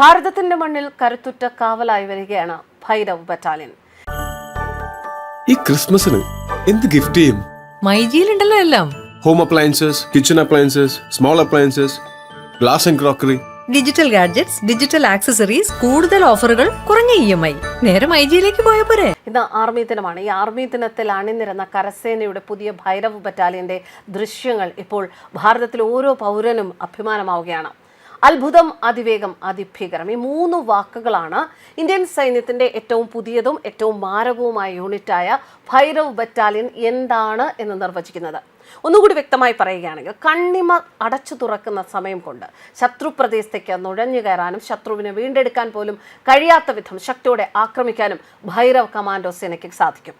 ഭാരതത്തിന്റെ മണ്ണിൽ കരുത്തുറ്റ കാവലായി വരികയാണ് ഭൈരവ് ബറ്റാലിയൻ. ഈ ക്രിസ്മസിന് എന്ത് ഗിഫ്റ്റ് ചെയ്യും? മൈജിയിലുണ്ടല്ലോ എല്ലാം. Home appliances kitchen appliances small appliances glass and crockery digital gadgets digital accessories കൂടുതൽ ഓഫറുകൾ കുറഞ്ഞ ഇ എം ഐ നേരെ മൈജിയിലേക്ക് പോയ പോരെ. ഇന്ന് ആർമി ദിനമാണ്. ഈ ആർമി ദിനത്തിൽ അണിനിരന്ന കരസേനയുടെ പുതിയ ഭൈരവ് ബറ്റാലിയന്റെ ദൃശ്യങ്ങൾ ഇപ്പോൾ ഭാരതത്തിലെ ഓരോ പൗരനും അഭിമാനമാവുകയാണ്. അത്ഭുതം അതിവേഗം അതിഭീകരം. ഈ മൂന്ന് വാക്കുകളാണ് ഇന്ത്യൻ സൈന്യത്തിന്റെ ഏറ്റവും പുതിയതും ഏറ്റവും മാരകവുമായ യൂണിറ്റായ ഭൈരവ് ബറ്റാലിയൻ എന്താണ് എന്ന് നിർവചിക്കുന്നത്. ഒന്നുകൂടി വ്യക്തമായി പറയുകയാണെങ്കിൽ കണ്ണിമ അടച്ചു തുറക്കുന്ന സമയം കൊണ്ട് ശത്രു പ്രദേശത്തേക്ക് നുഴഞ്ഞു കയറാനും ശത്രുവിനെ വീണ്ടെടുക്കാൻ പോലും കഴിയാത്ത വിധം ശക്തിയോടെ ആക്രമിക്കാനും ഭൈരവ് കമാൻഡോ സേനയ്ക്ക് സാധിക്കും.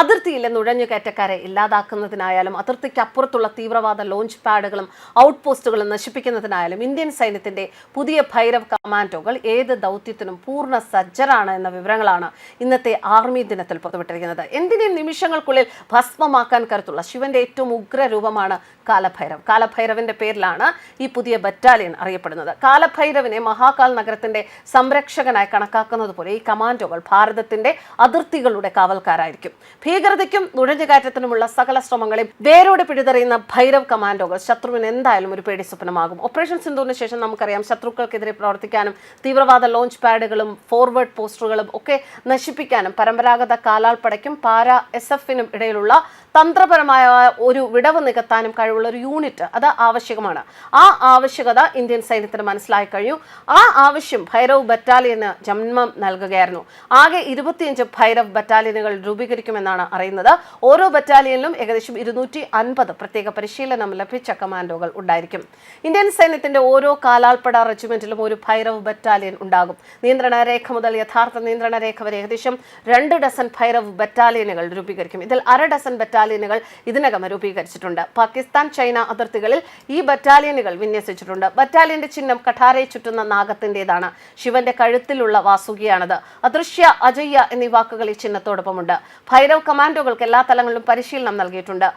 അതിർത്തിയിലെ നുഴഞ്ഞുകയറ്റക്കാരെ ഇല്ലാതാക്കുന്നതിനായാലും അതിർത്തിക്ക് അപ്പുറത്തുള്ള തീവ്രവാദ ലോഞ്ച് പാഡുകളും ഔട്ട് പോസ്റ്റുകളും നശിപ്പിക്കുന്നതിനായാലും ഇന്ത്യൻ സൈന്യത്തിന്റെ പുതിയ ഭൈരവ് കമാൻഡോകൾ ഏത് ദൗത്യത്തിനും പൂർണ സജ്ജരാണ് എന്ന വിവരങ്ങളാണ് ഇന്നത്തെ ആർമി ദിനത്തിൽ പുറത്തുവിട്ടിരിക്കുന്നത്. എന്തിനേയും നിമിഷങ്ങൾക്കുള്ളിൽ ഭസ്മമാക്കാൻ കരുത്തുള്ള ശിവന്റെ ഏറ്റവും ഉഗ്ര രൂപമാണ് കാലഭൈരവ്. കാലഭൈരവിന്റെ പേരിലാണ് ഈ പുതിയ ബറ്റാലിയൻ അറിയപ്പെടുന്നത്. കാലഭൈരവിനെ മഹാകാൽ നഗരത്തിന്റെ സംരക്ഷകനായി കണക്കാക്കുന്നത് പോലെ ഈ കമാൻഡോകൾ ഭാരതത്തിന്റെ അതിർത്തികളുടെ കാവൽക്കാരായിരിക്കും. ഭീകരതയ്ക്കും നുഴഞ്ഞുകയറ്റത്തിനുമുള്ള സകല ശ്രമങ്ങളെയും വേരോടെ പിടിതെറിയുന്ന ഭൈരവ് കമാൻഡോകൾ. ശത്രുവിന് എന്തായാലും ഒരു പേടി സ്വപ്നമാകും. ഓപ്പറേഷൻ സിന്ധുവിന് ശേഷം നമുക്കറിയാം ശത്രുക്കൾക്കെതിരെ പ്രവർത്തിക്കാനും തീവ്രവാദ ലോഞ്ച് പാഡുകളും ഫോർവേഡ് പോസ്റ്ററുകളും ഒക്കെ നശിപ്പിക്കാനും പരമ്പരാഗത കാലാൾപ്പടയ്ക്കും പാര എസ് എഫിനും ഇടയിലുള്ള തന്ത്രപരമായ ഒരു വിടവ് നികത്താനും കഴിവുള്ള ഒരു യൂണിറ്റ് അത് ആവശ്യമാണ്. ആ ആവശ്യകത ഇന്ത്യൻ സൈന്യത്തിന് മനസ്സിലായി കഴിഞ്ഞു. ആ ആവശ്യം ഭൈരവ് ബറ്റാലിയന് ജന്മം നൽകുകയായിരുന്നു. ആകെ ഇരുപത്തിയഞ്ച് ഭൈരവ് ബറ്റാലിയനുകൾ രൂപീകരിക്കുമെന്നാണ് അറിയുന്നത്. ഓരോ ബറ്റാലിയനിലും ഏകദേശം ഇരുന്നൂറ്റി അൻപത് പ്രത്യേക പരിശീലനം ലഭിച്ച കമാൻഡോകൾ ഉണ്ടായിരിക്കും. ഇന്ത്യൻ സൈന്യത്തിന്റെ ഓരോ കാലാൾപ്പട റെജിമെന്റിലും ഒരു ഭൈരവ് ബറ്റാലിയൻ ഉണ്ടാകും. നിയന്ത്രണ രേഖ മുതൽ യഥാർത്ഥ നിയന്ത്രണ രേഖ വരെ ഏകദേശം രണ്ട് ഡസൻ ഭൈരവ് ബറ്റാലിയനുകൾ രൂപീകരിക്കും. ഇതിൽ അര ഡസൻ ബറ്റാലിയനുകൾ ഇതിനകം രൂപീകരിച്ചിട്ടുണ്ട്. പാകിസ്ഥാൻ ചൈന അതിർത്തികളിൽ ഈ ബറ്റാലിയനുകൾ വിന്യസിച്ചിട്ടുണ്ട്. ബറ്റാലിയന്റെ ചിഹ്നം കഠാരയെ ചുറ്റുന്ന നാഗത്തിന്റേതാണ്. ശിവന്റെ കഴുത്തിലുള്ള വാസുകിയാണത്. അദൃശ്യ അജയ്യ എന്നീ വാക്കുകൾ ഈ ചിഹ്നത്തോടൊപ്പമുണ്ട്. ഭൈരവ് കമാൻഡോകൾക്ക് എല്ലാ തലങ്ങളിലും പരിശീലനം നൽകിയിട്ടുണ്ട്.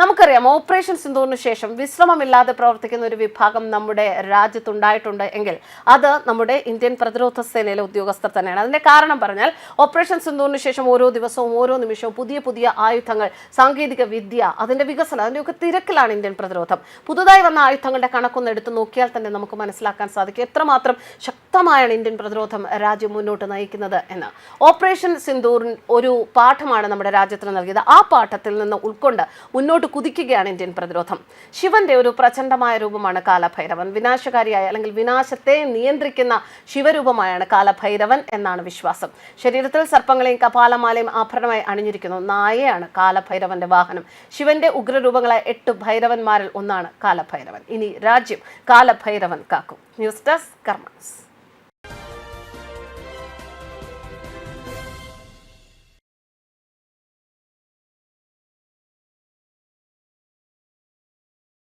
നമുക്കറിയാം ഓപ്പറേഷൻ സിന്ധുവിന് ശേഷം വിശ്രമമില്ലാതെ പ്രവർത്തിക്കുന്ന ഒരു വിഭാഗം നമ്മുടെ രാജ്യത്തുണ്ടായിട്ടുണ്ട് എങ്കിൽ അത് നമ്മുടെ ഇന്ത്യൻ പ്രതിരോധ സേനയിലെ ഉദ്യോഗസ്ഥർ തന്നെയാണ്. അതിന്റെ കാരണം പറഞ്ഞാൽ ഓപ്പറേഷൻ സിന്ധുവിന് ശേഷം ഓരോ ദിവസവും ഓരോ നിമിഷവും പുതിയ പുതിയ ആയുധങ്ങൾ സാങ്കേതിക വിദ്യ അതിന്റെ വികസനം അതിന്റെയൊക്കെ തിരക്കിലാണ് ഇന്ത്യൻ പ്രതിരോധം. പുതുതായി വന്ന ആയുധങ്ങളുടെ കണക്കൊന്ന് എടുത്ത് നോക്കിയാൽ തന്നെ നമുക്ക് മനസ്സിലാക്കാൻ സാധിക്കും എത്രമാത്രം ശക്തമായാണ് ഇന്ത്യൻ പ്രതിരോധം രാജ്യം മുന്നോട്ട് നയിക്കുന്നത് എന്ന്. ഓപ്പറേഷൻ സിന്ധൂർ ഒരു പാഠമാണ് നമ്മുടെ രാജ്യത്തിന് നൽകിയത്. ആ പാഠത്തിൽ നിന്ന് ഉൾക്കൊണ്ട് മുന്നോട്ട് കുതിക്കുകയാണ് ഇന്ത്യൻ പ്രതിരോധം. ശിവന്റെ ഒരു പ്രചണ്ഡമായ രൂപമാണ് കാലഭൈരവൻ. വിനാശകാരിയായ അല്ലെങ്കിൽ വിനാശത്തെ നിയന്ത്രിക്കുന്ന ശിവരൂപമായാണ് കാലഭൈരവൻ എന്നാണ് വിശ്വാസം. ശരീരത്തിൽ സർപ്പങ്ങളെയും കപാലമാലയും ആഭരണമായി അണിഞ്ഞിരിക്കുന്നു. നായയാണ് കാലഭൈരവന്റെ വാഹനം. ശിവന്റെ ഉഗ്രരൂപങ്ങളായ എട്ട് ഭൈരവന്മാരിൽ ഒന്നാണ് കാലഭൈരവൻ. ഇനി രാജ്യം കാലഭൈരവൻ കാക്കും. News desk കർമ്മസ്